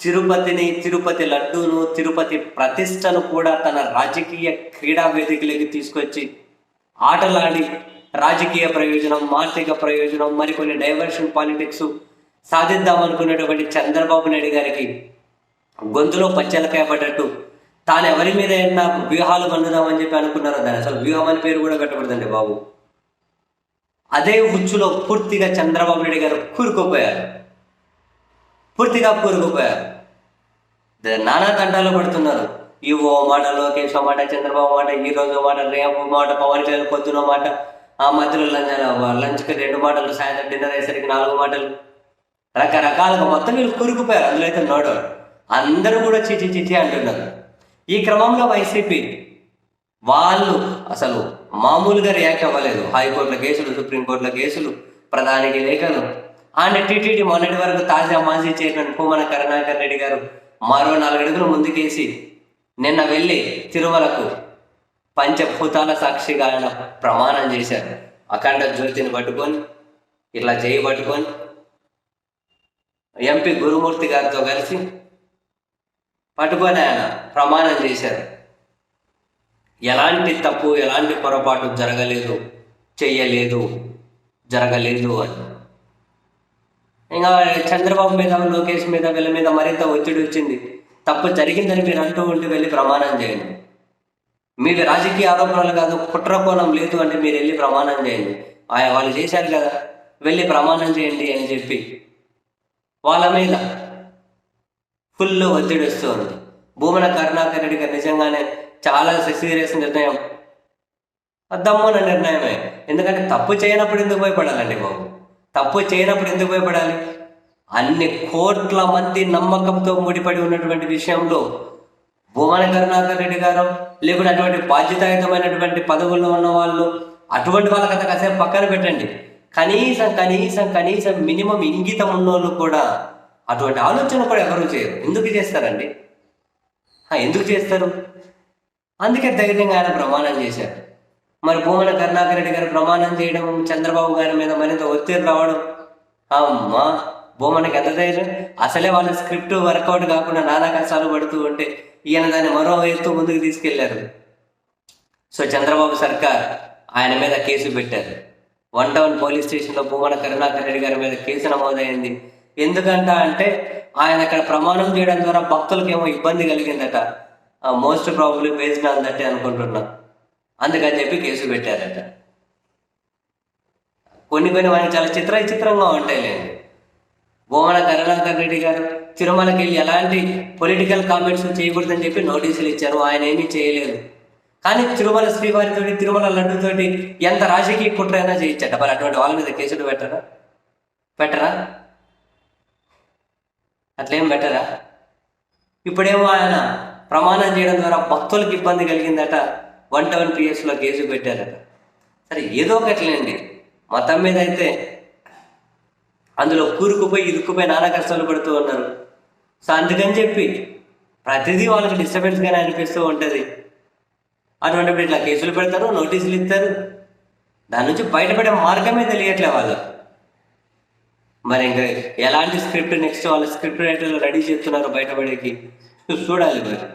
తిరుపతిని తిరుపతి లడ్డూను తిరుపతి ప్రతిష్టను కూడా తన రాజకీయ క్రీడా వేదికలోకి తీసుకొచ్చి ఆటలాడి రాజకీయ ప్రయోజనం ఆర్థిక ప్రయోజనం మరికొన్ని డైవర్షన్ పాలిటిక్స్ సాధిద్దామనుకున్నటువంటి చంద్రబాబు నాయుడు గారికి గొంతులో పచ్చలకాయ పడ్డట్టు. తాను ఎవరి మీద ఏమన్నా వ్యూహాలు పండుదామని చెప్పి అనుకున్నారో దాన్ని. అసలు వ్యూహం అని పేరు కూడా పెట్టకూడదండి బాబు. అదే ఉచ్చులో పూర్తిగా చంద్రబాబు నాయుడు గారు కూరుకుపోయారు. పూర్తిగా కూరుకుపోయారు. నానా తంటాలు పడుతున్నారు. ఈ ఓ మాట లోకేష్ మాట చంద్రబాబు మాట ఈ రోజు మాట రేపు మాట పవన్ కళ్యాణ్ పొద్దున మాట ఆ మధ్యలో లంచ్ లంచ్కి రెండు మాటలు సాయంత్రం డిన్నర్ అయ్యేసరికి నాలుగు మాటలు. రకరకాలుగా మొత్తం వీళ్ళు కూరుకుపోయారు. అందులో అయితే నోడు అందరూ కూడా చిచి చిచి అంటున్నారు. ఈ క్రమంలో వైసీపీ వాళ్ళు అసలు మామూలుగా రియాక్ట్ అవ్వలేదు. హైకోర్టుల కేసులు సుప్రీంకోర్టుల కేసులు ప్రధానికి లేఖలు. అండ్ టీటీడీ మొన్నటి వరకు తాజా మాజీ చైర్మన్ పూమన కరుణాకర్ రెడ్డి గారు మరో నాలుగడుగులు ముందుకేసి నిన్న వెళ్ళి తిరుమలకు పంచభూతాల సాక్షిగా ఆయన ప్రమాణం చేశారు. అఖండ జ్యోతిని పట్టుకొని ఇట్లా చేయి పట్టుకొని ఎంపీ గురుమూర్తి గారితో కలిసి పట్టుకొని ఆయన ప్రమాణం చేశారు. ఎలాంటి తప్పు ఎలాంటి పొరపాటు జరగలేదు చెయ్యలేదు జరగలేదు అని. ఇంకా చంద్రబాబు మీద లోకేష్ మీద వీళ్ళ మీద మరింత ఒత్తిడి వచ్చింది. తప్పు జరిగిందని మీరు అంటూ ఉంటే వెళ్ళి ప్రమాణం చేయండి. మీవి రాజకీయ ఆరోపణలు కాదు కుట్ర కోణం లేదు అంటే మీరు వెళ్ళి ప్రమాణం చేయండి. ఆయన వాళ్ళు చేశారు కదా వెళ్ళి ప్రమాణం చేయండి అని చెప్పి. వాళ్ళ మీద ఫుల్ ఒత్తిడి వస్తుంది. భూమన కరుణాకర్ రెడ్డి గారు నిజంగానే చాలా సీరియస్ నిర్ణయం. దమ్మున నిర్ణయమే. ఎందుకంటే తప్పు చేయనప్పుడు ఎందుకు భయపడాలండి బాబు? తప్పు చేయనప్పుడు ఎందుకు భయపడాలి? అన్ని కోట్ల మంది నమ్మకంతో ముడిపడి ఉన్నటువంటి విషయంలో భూమన కరుణాకర్ రెడ్డి గారు లేకుంటే అటువంటి బాధ్యతాయుతమైనటువంటి పదవుల్లో ఉన్న వాళ్ళు అటువంటి వాళ్ళ కథ కాసేపు పక్కన పెట్టండి. కనీసం కనీసం కనీసం మినిమం ఇంగితం ఉన్నోళ్ళు కూడా అటువంటి ఆలోచన కూడా ఎవరు చేయరు. ఎందుకు చేస్తారండి? ఎందుకు చేస్తారు? అందుకే ధైర్యంగా ఆయన ప్రమాణం చేశారు. మరి భూమన కరుణాకర్ రెడ్డి గారు ప్రమాణం చేయడం చంద్రబాబు గారి మీద మరింత ఒత్తిడి రావడం. అమ్మా! భూమనకి ఎంత ధైర్యం? అసలే వాళ్ళ స్క్రిప్ట్ వర్కౌట్ కాకుండా నానా కష్టాలు పడుతూ ఉంటే ఈయన దాన్ని మరో ఎత్తు ముందుకు తీసుకెళ్ళారు. సో చంద్రబాబు సర్కార్ ఆయన మీద కేసు పెట్టారు. వన్ టౌన్ పోలీస్ స్టేషన్లో భూమన కరుణాకర్ రెడ్డి గారి మీద కేసు నమోదైంది. ఎందుకంట అంటే ఆయన అక్కడ ప్రమాణం చేయడం ద్వారా భక్తులకు ఏమో ఇబ్బంది కలిగిందట. Most probably based on that అనుకుంటున్నాను అందుకని చెప్పి కేసు పెట్టారట. కొన్ని కొన్ని మనకి చాలా చిత్ర చిత్రంగా ఉంటాయిలేండి భూమన కరుణాకర్ రెడ్డి గారు తిరుమలకి వెళ్ళి ఎలాంటి పొలిటికల్ కామెంట్స్ చేయకూడదని చెప్పి నోటీసులు ఇచ్చారు. ఆయన ఏమీ చేయలేదు. కానీ తిరుమల శ్రీవారితోటి తిరుమల లడ్డుతోటి ఎంత రాజకీయ కుట్ర అయినా చేయించట మరి అటువంటి వాళ్ళ మీద కేసులు పెట్టరా? పెట్టరా? అట్లేం పెట్టరా? ఇప్పుడేమో ఆయన ప్రమాణం చేయడం ద్వారా భక్తులకు ఇబ్బంది కలిగిందట. వన్ టౌన్ పిఎస్లో కేసు పెట్టారట. సరే ఏదో ఒకట్లేండి. మతం మీద అయితే అందులో కూరుకుపోయి ఇరుక్కుపోయి నానా కష్టాలు పడుతూ ఉన్నారు. సో అందుకని చెప్పి ప్రతిదీ వాళ్ళకి డిస్టర్బెన్స్గానే అనిపిస్తూ ఉంటుంది. అటువంటిప్పుడు ఇట్లా కేసులు పెడతారు నోటీసులు ఇస్తారు. దాని నుంచి బయటపడే మార్గమే తెలియట్లే వాళ్ళు మరి ఇంకా ఎలాంటి స్క్రిప్ట్ నెక్స్ట్ వాళ్ళ స్క్రిప్ట్ రైటర్లు రెడీ చేస్తున్నారు బయటపడేకి? చూడాలి మరి.